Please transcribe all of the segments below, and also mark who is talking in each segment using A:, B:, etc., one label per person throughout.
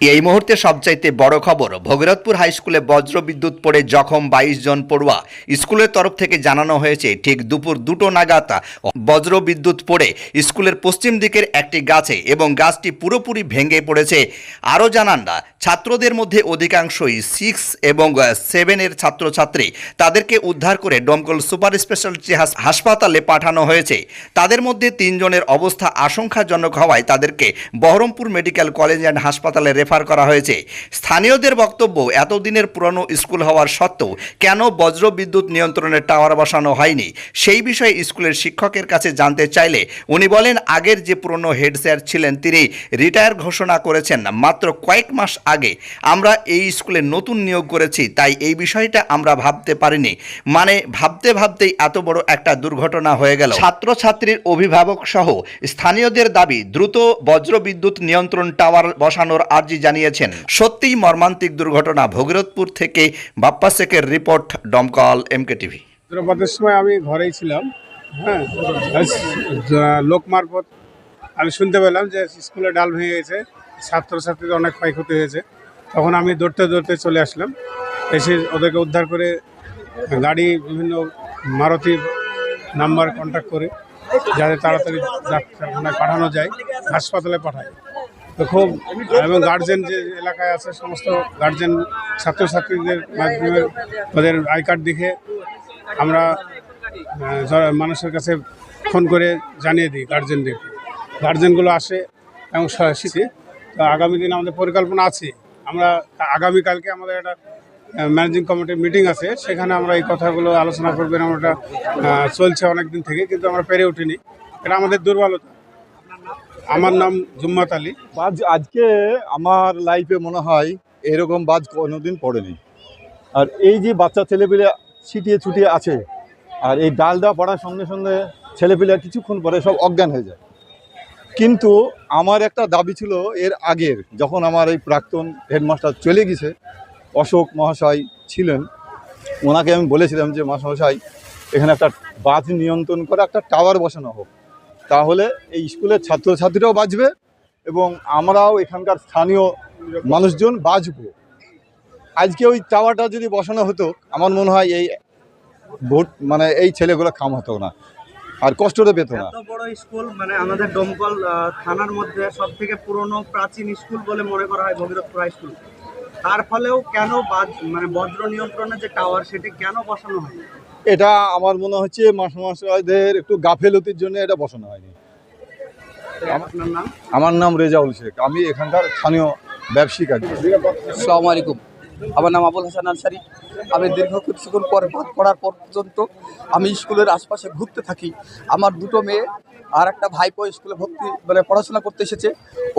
A: এই মুহূর্তে সবচাইতে বড় খবর, ভগীরথপুর হাই স্কুলে বজ্র বিদ্যুৎ পড়ে জখম বাইশ জন পড়ুয়া। স্কুলের তরফ থেকে জানানো হয়েছে, ঠিক দুপুর দুটো নাগাদ বজ্র বিদ্যুৎ পড়ে স্কুলের পশ্চিম দিকের একটি গাছে এবং গাছটি পুরোপুরি ভেঙে পড়েছে। আরও জানান না ছাত্রদের মধ্যে অধিকাংশই সিক্স এবং সেভেনের ছাত্রছাত্রী। তাদেরকে উদ্ধার করে ডমকল সুপার স্পেশালিটি হাস- হাসপাতালে পাঠানো হয়েছে। তাদের মধ্যে তিনজনের অবস্থা আশঙ্কাজনক হওয়ায় তাদেরকে বহরমপুর মেডিকেল কলেজ অ্যান্ড হাসপাতালে রেফার করা হয়েছে। স্থানীয়দের বক্তব্য, এতদিনের পুরনো স্কুল হওয়ার সত্ত্বেও কেন বজ্র বিদ্যুৎ নিয়ন্ত্রণের টাওয়ার বসানো হয়নি? সেই বিষয়ে স্কুলের শিক্ষকের কাছে জানতে চাইলে উনি বলেন, আগের যে পুরনো হেড স্যার ছিলেন তিনি রিটায়ার ঘোষণা করেছেন মাত্র কয়েক মাস আগে। আমরা এই স্কুলে নতুন নিয়োগ করেছি, তাই এই বিষয়টা আমরা ভাবতে পারিনি। মানে ভাবতে ভাবতেই এত বড় একটা দুর্ঘটনা হয়ে গেল। ছাত্রছাত্রীর অভিভাবক সহ স্থানীয়দের দাবি, দ্রুত বজ্র বিদ্যুৎ নিয়ন্ত্রণ টাওয়ার বসানোর আর্জি জানিয়েছেন, সত্যিই মর্মান্তিক দুর্ঘটনা ভগীরথপুর থেকে বাপ্পা শেখের রিপোর্ট ডমকল এমকে টিভি
B: বজ্রপাতের সময় আমি ঘরেই ছিলাম হ্যাঁ লোক মারফত। আমি শুনতে পেলাম যে স্কুলে ডাল ভেঙে গেছে, ছাত্রছাত্রীদের অনেক ক্ষয়ক্ষতি হয়েছে। তখন আমি দৌড়তে দৌড়তে চলে আসলাম, এসে ওদেরকে উদ্ধার করে গাড়ি, বিভিন্ন মারুতি নাম্বার কন্ট্যাক্ট করে যাতে তাড়াতাড়ি ডাক্তারখানায় পাঠানো যায়, হাসপাতালে পাঠায়। তো খুব, এবং গার্জেন যে এলাকায় আছে, সমস্ত গার্জেন ছাত্রছাত্রীদের মাধ্যমে ওদের আই কার্ড দেখে আমরা মানুষের কাছে ফোন করে জানিয়ে দিই গার্জেনদের গার্জেনগুলো আসে এবং শিখে। তো আগামী দিন আমাদের পরিকল্পনা আছে। আমরা আগামীকালকে আমাদের একটা ম্যানেজিং কমিটির মিটিং আছে। সেখানে আমরা এই কথাগুলো আলোচনা করবেন। আমরা চলছে অনেক দিন থেকে, কিন্তু আমরা পেরে উঠিনি। এটা আমাদের দুর্বলতা। আমার নাম জুম্মাত আলী।
C: বাজ আজকে আমার লাইফে মনে হয় এরকম বাজ কোনোদিন পড়েনি। আর এই যে বাচ্চা ছেলেপিলে ছিটিয়ে ছুটিয়ে আছে, আর এই ডালটা পড়ার সঙ্গে সঙ্গে ছেলেপিলে কিছুক্ষণ পরে সব অজ্ঞান হয়ে যায়। কিন্তু আমার একটা দাবি ছিল এর আগের, যখন আমার এই প্রাক্তন হেডমাস্টার চলে গেছে, অশোক মহাশয় ছিলেন, ওনাকে আমি বলেছিলাম যে, মহাশয়, এখানে একটা বাজ নিয়ন্ত্রণ করে একটা টাওয়ার বসানো হোক। তাহলে এই স্কুলের ছাত্রছাত্রীরাও বাঁচবে এবং আমরাও এখানকার স্থানীয় মানুষজন বাঁচবো। আজকে ওই টাওয়ারটা যদি বসানো হতো, আমার মনে হয় এই ভোট মানে এই ছেলেগুলো খাম হতো না আর কষ্টটা পেত না।
D: বড় স্কুল মানে আমাদের ডোমকল থানার মধ্যে সব থেকে পুরনো প্রাচীন স্কুল বলে মনে করা হয় ভগীরথপুর স্কুল। তার ফলেও কেন মানে বজ্র নিয়ন্ত্রণের যে টাওয়ার, সেটি কেন বসানো হয়?
C: এটা আমার মনে হচ্ছে মাসমাশাইদের একটু গাফেলতির জন্য এটা বসানো হয়নি। আমার নাম রেজাউল শেখ। আমি এখানকার স্থানীয় ব্যবসায়িক আছি
E: সালাম আলাইকুম। আমার নাম আবুল হাসান আনসারি। আমি দীর্ঘ কিছুক্ষণ পর ভাত পড়ার পর পর্যন্ত আমি স্কুলের আশপাশে ঘুরতে থাকি। আমার দুটো মেয়ে আর একটা ভাইপো স্কুলে ভর্তি মানে পড়াশোনা করতে এসেছে।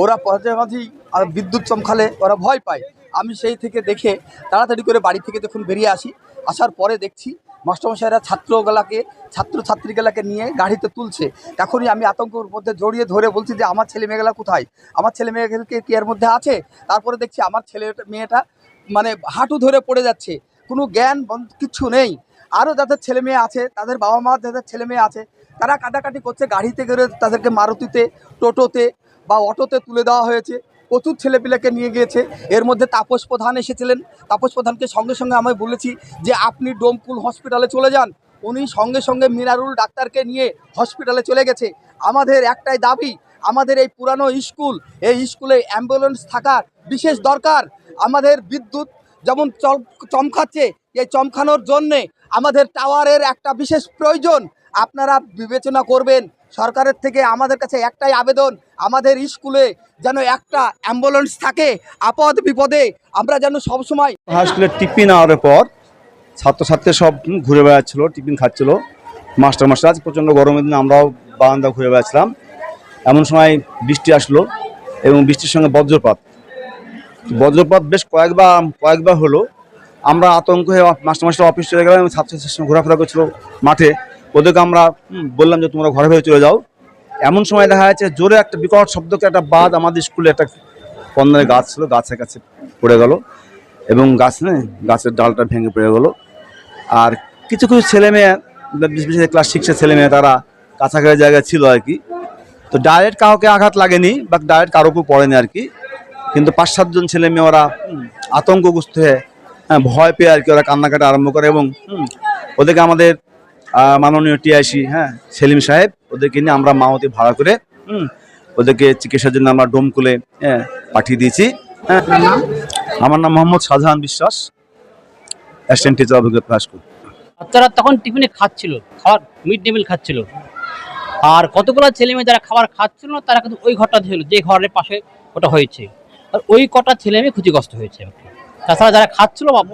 E: ওরা মাঝে মাঝেই আর বিদ্যুৎ চমকালে ওরা ভয় পায়। আমি সেই থেকে দেখে তাড়াতাড়ি করে বাড়ি থেকে যখন বেরিয়ে আসি আসার পরে দেখছি মাস্টারমশাইরা ছাত্রগুলাকে, ছাত্রছাত্রীগুলাকে নিয়ে গাড়িতে তুলছে। এখনই আমি আতঙ্কের মধ্যে জড়িয়ে ধরে বলছি যে, আমার ছেলে মেয়েগুলা কোথায়? আমার ছেলে মেয়েগুলোকে কি এর মধ্যে আছে? তারপরে দেখছি আমার ছেলে মেয়েটা মানে হাঁটু ধরে পড়ে যাচ্ছে। কোনো জ্ঞান কিচ্ছু নেই। আরও যাদের ছেলে মেয়ে আছে, তাদের বাবা মা যাদের ছেলে মেয়ে আছে, তারা কাটাকাটি করছে। গাড়িতে করে তাদেরকে মারুতিতে, টোটোতে বা অটোতে তুলে দেওয়া হয়েছে। প্রচুর ছেলেপিলেকে নিয়ে গিয়েছে। এর মধ্যে তাপস প্রধান এসেছিলেন। তাপস প্রধানকে সঙ্গে সঙ্গে আমি বলেছি যে, আপনি ডোমকুল হসপিটালে চলে যান। উনি সঙ্গে সঙ্গে মিনারুল ডাক্তারকে নিয়ে হসপিটালে চলে গেছে। আমাদের একটাই দাবি, আমাদের এই পুরানো স্কুল, এই স্কুলে অ্যাম্বুলেন্স থাকার বিশেষ দরকার। আমাদের বিদ্যুৎ যেমন চমকাচ্ছে, এই চমকানোর জন্যে আমাদের টাওয়ারের একটা বিশেষ প্রয়োজন। আপনারা বিবেচনা করবেন সরকারের থেকে আমাদের কাছে একটাই আবেদন, আমাদের স্কুলে যেন একটা অ্যাম্বুলেন্স থাকে, আপদ বিপদে আমরা যেন সবসময়
F: স্কুলের টিফিন আওয়ারের পর ছাত্রছাত্রী সব ঘুরে বেড়াচ্ছিল, টিফিন খাচ্ছিল। মাস্টার মাস্টার, আজ প্রচণ্ড গরমের দিন আমরাও বারান্দা ঘুরে বেড়াচ্ছিলাম। এমন সময় বৃষ্টি আসলো এবং বৃষ্টির সঙ্গে বজ্রপাত। বজ্রপাত বেশ কয়েকবার কয়েকবার হলো। আমরা আতঙ্ক হয়ে মাস্টার মাস্টার অফিস চলে গেলাম ছাত্রছাত্রীর সঙ্গে ঘোরাফেরা করছিল মাঠে। ওদেরকে আমরা বললাম যে তোমরা ঘরে ফেরে চলে যাও। এমন সময় দেখা যাচ্ছে জোরে একটা বিকট শব্দকে একটা বাদ আমাদের স্কুলে একটা কন্দনের গাছ ছিল গাছের কাছে পড়ে গেল। এবং গাছ নেই গাছের ডালটা ভেঙে পড়ে গেলো। আর কিছু কিছু ছেলে মেয়ে বিশেষ ক্লাস সিক্সের ছেলে মেয়ে তারা কাছাকাছি জায়গায় ছিল আর কি। তো ডাইরেক্ট কাউকে আঘাত লাগেনি বা ডাইরেক্ট কারও উপর পড়েনি আর কি। কিন্তু পাঁচ সাতজন ছেলে মেয়ে ওরা আতঙ্কগ্রস্ত হয়ে হ্যাঁ, ভয় পেয়ে আর কি ওরা কান্নাকাটা আরম্ভ করে এবং ওদেরকে আমাদের মাননীয় টিআইসি হ্যাঁ সেলিম সাহেব ওদেরকে নিয়ে আমরা মাওতে ভাড়া করে হুম, ওদেরকে চিকিৎসার জন্য আমরা ডোমকুলে হ্যাঁ পাঠিয়ে দিয়েছি। হ্যাঁ আমার নাম মোহাম্মদ শাহজাহান বিশ্বাস অ্যাসিস্ট্যান্ট টিচার অভিজ্ঞতা হাই
G: বাচ্চারা তখন টিফিনে খাচ্ছিল খাবার মিড ডে মিল খাচ্ছিল। আর কতগুলো ছেলে মেয়ে যারা খাবার খাচ্ছিল না তারা কিন্তু ওই ঘরটা ছিল যে ঘরের পাশে ওটা হয়েছে। আর ওই কটা ছেলে মেয়ে ক্ষতিগ্রস্ত হয়েছে তাছাড়া যারা খাচ্ছিল বা-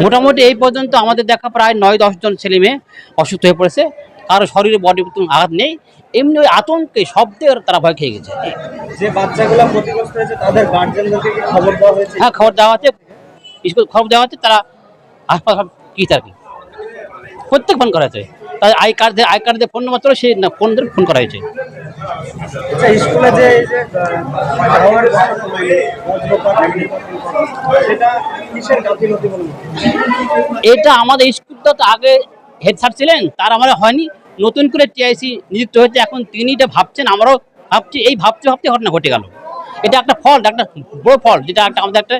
G: মোটামুটি এই পর্যন্ত আমাদের দেখা প্রায় নয় দশজন ছেলে মেয়ে অসুস্থ হয়ে পড়েছে। কারও শরীরে বডি আঘাত নেই। এমনি ওই আতঙ্কে শব্দে ওরা তারা ভয় খেয়ে গেছে।
D: যে বাচ্চাগুলো ক্ষতিগ্রস্ত হয়েছে তাদের গার্জেনদেরকে খবর দেওয়া হয়েছে?
G: হ্যাঁ খবর দেওয়া হচ্ছে স্কুল খবর দেওয়া হচ্ছে তারা হাসপাতাল কি আর কি? প্রত্যেক ফোন করা হয়েছে। তাদের আই কার্ড আই কার্ড দিয়ে ফোন নম্বর ছিল সেই ফোন ধরে ফোন করা হয়েছে।
D: আচ্ছা স্কুলে যে এই যে মনে?
G: এটা আমাদের স্কুলটা তো আগে হেড স্যার ছিলেন, তার আমার হয়নি। নতুন করে টিআইসি নিযুক্ত হয়েছে, এখন তিনি এটা ভাবছেন, আমরাও ভাবছি, এই ভাবতে ভাবতে ঘটনা ঘটে গেল। এটা একটা ফল্ট একটা বড় ফল্ট যেটা একটা আমাদের একটা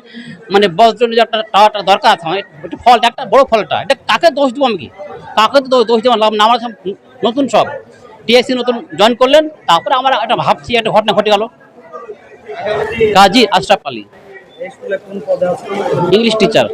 G: মানে বজ্র যে একটা টাওয়ারটা দরকার আছে আমার একটা ফল্ট একটা বড় ফলটা এটা। কাকে দোষ দেবো আমি কি? কাকে তো দোষ দেবো, লাভ না, আমরা নতুন সব। টিআইসি নতুন জয়েন করলেন, তারপরে আমরা একটা ভাবছি, একটা ঘটনা ঘটে গেল। Kazi Ashraf Ali English teacher